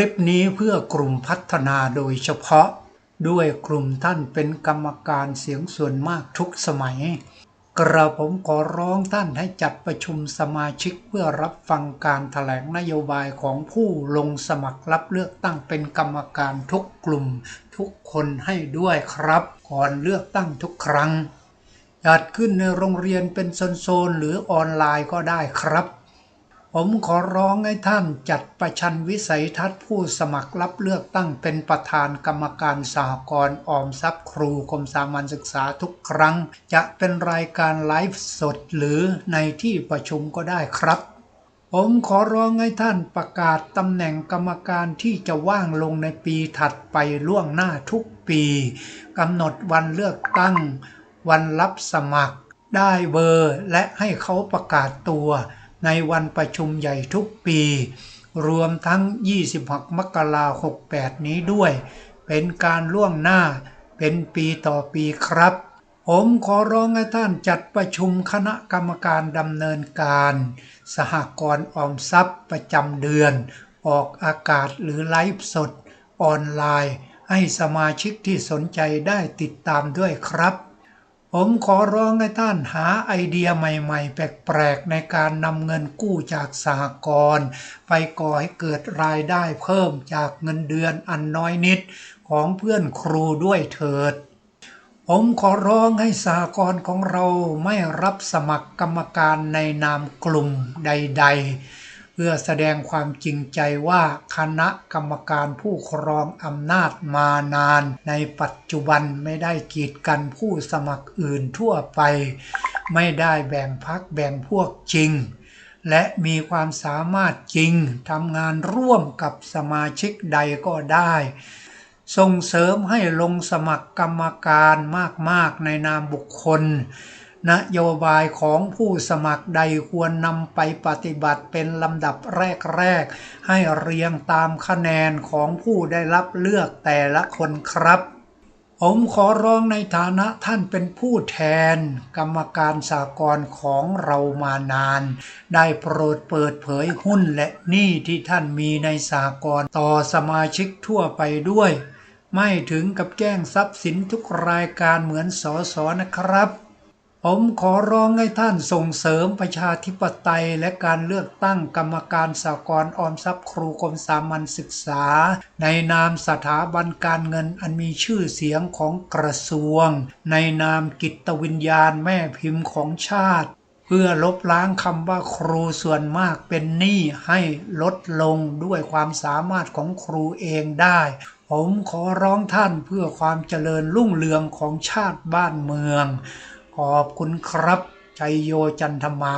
ลิปนี้เพื่อกลุ่มพัฒนาโดยเฉพาะ ด้วยกลุ่มท่านเป็นกรรมการเสียงส่วนมากทุกสมัย กระผมขอร้องท่านให้จัดประชุมสมาชิกเพื่อรับฟังการถแถลงนโยบายของผู้ลงสมัครรับเลือกตั้งเป็นกรรมการทุกกลุ่ม ทุกคนให้ด้วยครับ ก่อนเลือกตั้งทุกครั้งจัดขึ้นในโรงเรียนเป็นโซนๆหรือออนไลน์ก็ได้ครับ ผมขอร้องให้ท่านจัดประชันวิสัยทัศน์ผู้สมัครรับเลือกตั้งเป็นประธานกรรมการสหกรณ์ออมทรัพย์ครูกรมสามัญศึกษาทุกครั้ง จะเป็นรายการไลฟ์สดหรือในที่ประชุมก็ได้ครับ ผมขอร้องให้ท่านประกาศตำแหน่งกรรมการที่จะว่างลงในปีถัดไปล่วงหน้าทุกปีกำหนดวันเลือกตั้ง วันรับสมัคร ได้เบอร์และให้เขาประกาศตัว ในวันประชุมใหญ่ทุกปี รวมทั้ง 26 มกราคม68 นี้ด้วย เป็นการล่วงหน้าเป็นปีต่อปีครับ ผมขอร้องให้ท่านจัดประชุมคณะกรรมการดำเนินการ สหกรณ์ออมทรัพย์ประจำเดือน ออกอากาศหรือไลฟ์สด ออนไลน์ ให้สมาชิกที่สนใจได้ติดตามด้วยครับ ผมขอร้องให้ท่านหาไอเดียใหม่ๆ แปลกๆ ในการนำเงินกู้จากสหกรณ์ไปก่อให้เกิดรายได้เพิ่มจากเงินเดือนอันน้อยนิดของเพื่อนครูด้วยเถิด ผมขอร้องให้สหกรณ์ของเราไม่รับสมัครกรรมการในนามกลุ่มใด ๆ เพื่อแสดงความจริงใจว่าคณะกรรมการผู้ครองอำนาจมานาน ในปัจจุบันไม่ได้กีดกันผู้สมัครอื่นทั่วไป ไม่ได้แบ่งพักแบ่งพวกจริง และมีความสามารถจริงทำงานร่วมกับสมาชิกใดก็ได้ส่งเสริมให้ลงสมัครกรรมการมากๆในนามบุคคล นโยบายของผู้สมัครใดควรนำไปปฏิบัติเป็นลำดับแรก ๆ ให้เรียงตามคะแนนของผู้ได้รับเลือกแต่ละคนครับ ผมขอร้องในฐานะท่านเป็นผู้แทน กรรมการสากลของเรามานาน ได้โปรดเปิดเผยหุ้นและหนี้ที่ท่านมีในสากลต่อสมาชิกทั่วไปด้วย ไม่ถึงกับแจ้งทรัพย์สินทุกรายการเหมือนสอสอนะครับ ผมขอร้องให้ท่านส่งเสริมประชาธิปไตยและการเลือกตั้งกรรมการสากลออมทรัพย์ครูกรมสามัญศึกษา ในนามสถาบันการเงินอันมีชื่อเสียงของกระทรวง ในนามกิตวิญญาณแม่พิมพ์ของชาติ เพื่อลบล้างคำว่าครูส่วนมากเป็นหนี้ให้ลดลงด้วยความสามารถของครูเองได้ ผมขอร้องท่านเพื่อความเจริญรุ่งเรืองของชาติบ้านเมือง ขอบคุณครับ ชัยโยจันทมา